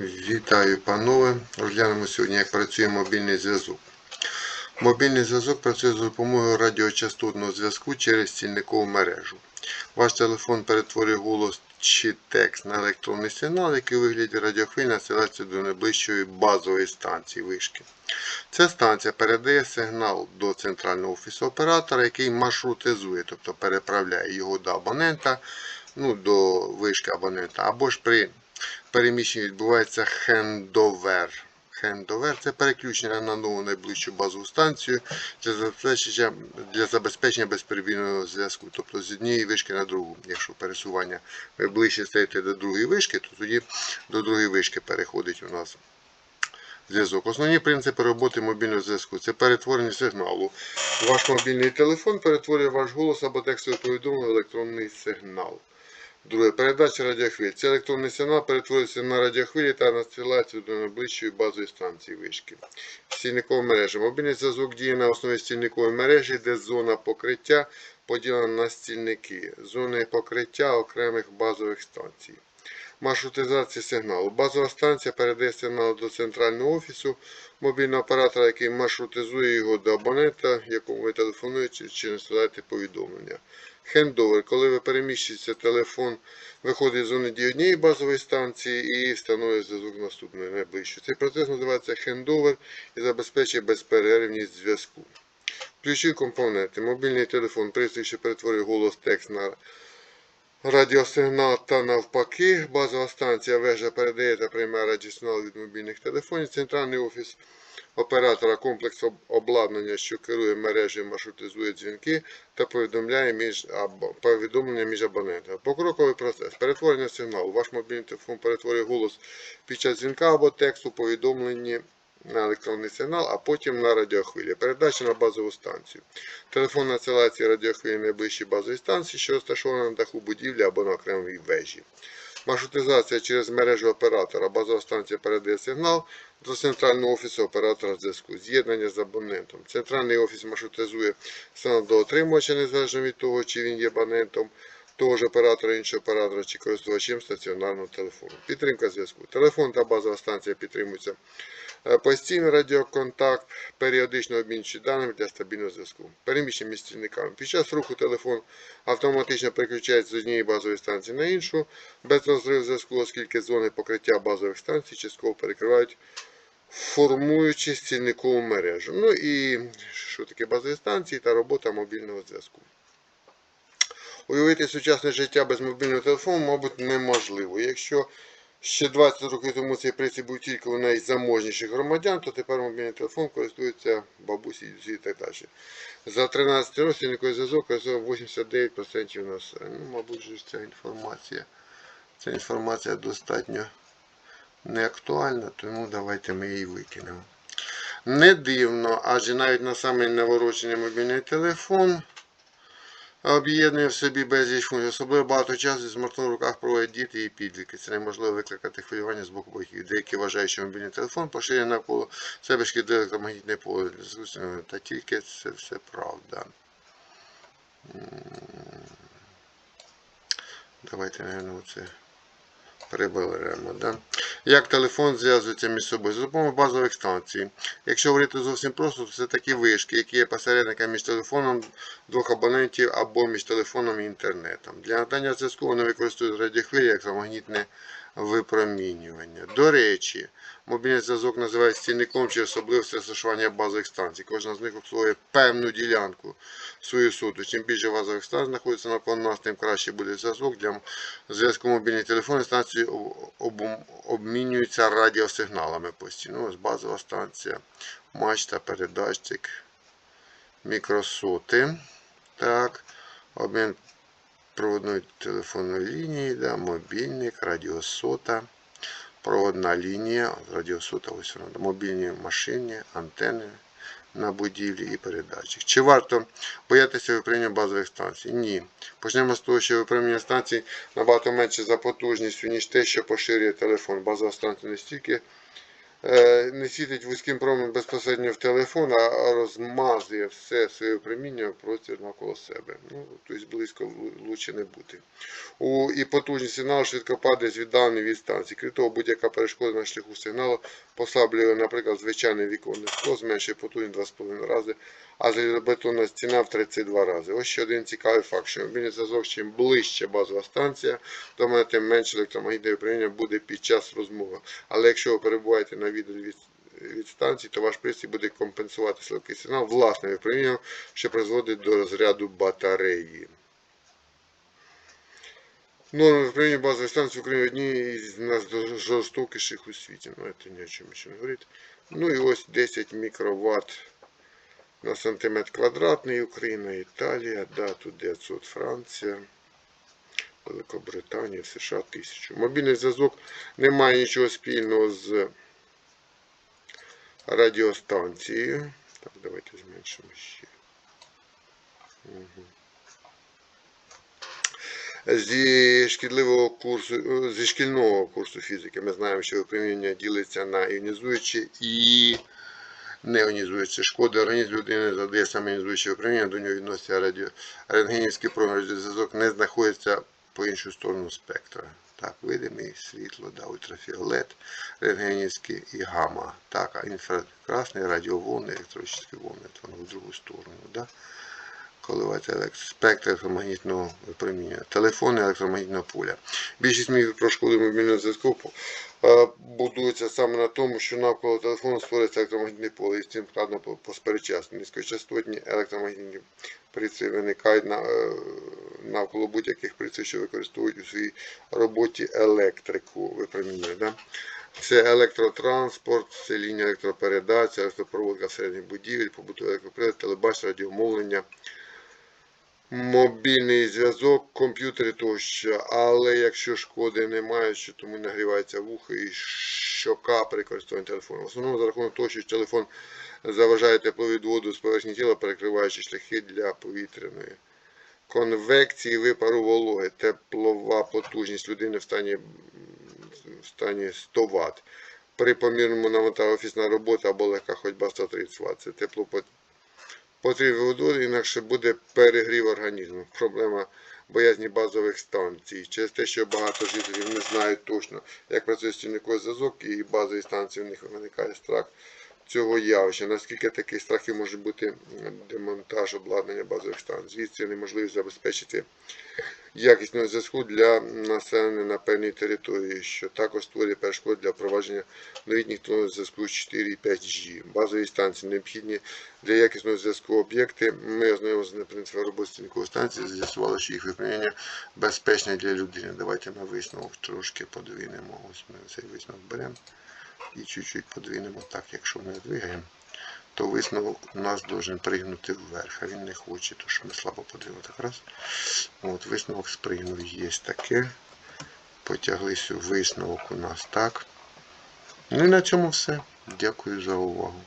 Вітаю, панове. Розглянемо сьогодні, як працює мобільний зв'язок. Мобільний зв'язок працює за допомогою радіочастотного зв'язку через стільникову мережу. Ваш телефон перетворює голос чи текст на електронний сигнал, який у вигляді радіохвиль насилається до найближчої базової станції вишки. Ця станція передає сигнал до центрального офісу оператора, який маршрутизує, тобто переправляє його до абонента, ну, до вишки абонента, або ж при переміщенні відбувається хендовер. Хендовер це переключення на нову найближчу базову станцію для забезпечення, для забезпечення безперебійного зв'язку. Тобто з однієї вишки на другу. Якщо пересування ви ближче стаєте до другої вишки, то тоді до другої вишки переходить у нас зв'язок. Основні принципи роботи мобільного зв'язку це перетворення сигналу. Ваш мобільний телефон перетворює ваш голос або текстове повідомлення в електронний сигнал. Друге, передача радіохвиль. Цей електронний сигнал перетворюється на радіохвилі та надсилається до найближчої базової станції вишки. Стільникова мережа. Мобільний зв'язок діє на основі стільникової мережі, де зона покриття поділена на стільники, зони покриття окремих базових станцій. Маршрутизація сигналу. Базова станція передає сигнал до центрального офісу мобільного оператора, який маршрутизує його до абонента, якому ви телефонуєте чи насилаєте повідомлення. Хендовер, коли ви переміщуєтеся, телефон виходить з зони однієї базової станції і встановлює зв'язок наступної найближчої. Цей процес називається хендовер і забезпечує безперервність зв'язку. Ключові компоненти. Мобільний телефон, пристрій, що перетворює голос текст на радіосигнал та навпаки. Базова станція вежа передає та приймає радіосигнал від мобільних телефонів. Центральний офіс оператора комплекс об- обладнання, що керує мережею, маршрутизує дзвінки та повідомляє між або повідомлення між абонентами. Покроковий процес. Перетворення сигналу. Ваш мобільний телефон перетворює голос під час дзвінка або тексту повідомлення на електронний сигнал, а потім на радіохвилі. Передача на базову станцію. Телефон надсилається радіохвилі найближчій базовій станції, що розташована на даху будівлі або на окремій вежі. Маршрутизація через мережу оператора. Базова станція передає сигнал до центрального офісу оператора зв'язку. З'єднання з абонентом. Центральний офіс маршрутизує сигнал до отримувача, незалежно від того, чи він є абонентом того ж оператора, іншого оператора чи користувачем стаціонарного телефону. Підтримка зв'язку. Телефон та базова станція підтримуються Постійний радіоконтакт, періодично обмінюючи даними для стабільного зв'язку. Переміщення між стільниками. Під час руху телефон автоматично переключається з однієї базової станції на іншу, без розриву зв'язку, оскільки зони покриття базових станцій частково перекривають, формуючи стільникову мережу. Ну і що таке базові станції та робота мобільного зв'язку. Уявити сучасне життя без мобільного телефону, мабуть, неможливо. Якщо ще 20 років тому цей пристрій був тільки у найзаможніших громадян, то тепер мобільний телефон користується бабусі, дідусі і так далі. За 13 років стільниковий зв'язок користує 89% населення. Ну, мабуть, ж ця інформація. Ця інформація достатньо не актуальна, тому давайте ми її викинемо. Не дивно, адже навіть на самий наворочений мобільний телефон об'єднує в собі безліч функцій. Особливо багато часу смартфон в руках проводять діти і підлітки. Це неможливо викликати хвилювання з боку батьків. Деякі вважають, що мобільний телефон поширює навколо себе шкідливе електромагнітне поле. Та тільки це все правда. Давайте, наверное, це приберемо. Да? Як телефон зв'язується між собою? За допомогою базових станцій. Якщо говорити зовсім просто, то це такі вишки, які є посередниками між телефоном двох абонентів або між телефоном і інтернетом. Для надання зв'язку вони використовують радіохвилі як магнітне випромінювання. До речі, мобільний зв'язок називають стільником чи особливості розташування базових станцій. Кожна з них обслуговує певну ділянку свою суту. Чим більше базових станцій знаходиться навколо нас, тим краще буде зв'язок. Для зв'язку мобільних телефонів станції об- об- обмінюються радіосигналами постійно. Ось базова станція, мачта, передатчик, мікросоти. Так, обмін проводної телефонної лінії, да, мобільник, радіосота, проводна лінія, радіосота, ось вона, мобільні машини, антени на будівлі і передатчик. Чи варто боятися випромінення базових станцій? Ні. Почнемо з того, що випромінення станцій набагато менше за потужністю, ніж те, що поширює телефон. Базова станція настільки е, не світить вузьким променем безпосередньо в телефон, а розмазує все своє проміння в простір навколо себе. Ну, тобто близько лу- лучше не бути. У, і потужний сигнал швидко падає з віддаленої від станції. Крім того, будь-яка перешкода на шляху сигналу послаблює, наприклад, звичайне віконне скло, зменшує потужність 2,5 рази, а залізобетонна стіна в 32 рази. Ось ще один цікавий факт, що мобільний зв'язок, чим ближче базова станція, то тим менше електромагнітне випромінення буде під час розмови. Але якщо ви перебуваєте на відео від, від станції, то ваш пристрій буде компенсувати слабкий сигнал власним випроміненням, що призводить до розряду батареї. Норми випромінення базової станції в Україні одні з найжорстокіших у світі. Ну, це ні о чому ще не говорить. Ну і ось 10 мікроватт на сантиметр квадратний. Україна, Італія, да, тут 900 Франція. Великобританія, США 1000. Мобільний зв'язок не має нічого спільного з радіостанцією. Так, давайте зменшимо ще. Угу. Зі шкідливого курсу, е, зі шкільного курсу фізики ми знаємо, що випромінення ділиться на іонізуючі і неонізуючі. Шкоди організм людини завдає саме іонізуюче випромінення, до нього відноситься радіо. Рентгенівський промір зв'язок не знаходиться по іншу сторону спектра. Так, видимий світло, да, ультрафіолет, рентгенівський і гамма. Так, а інфракрасний радіоволни, електричні волни, то в другу сторону. Да? коливається спектр електромагнітного випромінювання, телефони електромагнітного поля. Більшість міфів про шкоду мобільного зв'язку е, будується саме на тому, що навколо телефону створюється електромагнітне поле, і з цим складно по- посперечатися. Низькочастотні електромагнітні пристрої виникають е, навколо будь-яких пристроїв, що використовують у своїй роботі електрику випромінювання. Да? Це електротранспорт, це лінія електропередач, електропроводка всередині будівель, побутовий електропривод, телебачення, радіомовлення, мобільний зв'язок, комп'ютери тощо. Але якщо шкоди немає, що тому нагрівається вухо і щока при користуванні телефоном. В основному за рахунок того, що телефон заважає тепловідводу з поверхні тіла, перекриваючи шляхи для повітряної. Конвекції випару вологи, теплова потужність людини в стані, в стані 100 Вт. При помірному навантаженні офісна робота або легка ходьба 130 Вт. Це тепло потрібно воду, інакше буде перегрів організму. Проблема боязні базових станцій. Через те, що багато жителів не знають точно, як працює стільниковий зв'язок і базові станції в них виникає страх цього явища. Наскільки такі страхи може бути демонтаж обладнання базових станцій? Звідси неможливо забезпечити якісного зв'язку для населення на певній території, що також створює перешкоди для впровадження новітніх технологій зв'язку 4 і 5G. Базові станції необхідні для якісного зв'язку об'єкти. Ми ознайомилися на принципі роботи стільникової станції, з'ясували, що їх випромінення безпечне для людини. Давайте на висновок трошки подвинемо. Ось ми цей висновок беремо і чуть-чуть подвинемо так, якщо ми двигаємо, то висновок у нас должен пригнути вверх, а він не хоче, тому що ми слабо подвинули. Так раз. От висновок спригнув, є таке. Потяглися висновок у нас так. Ну і на цьому все. Дякую за увагу.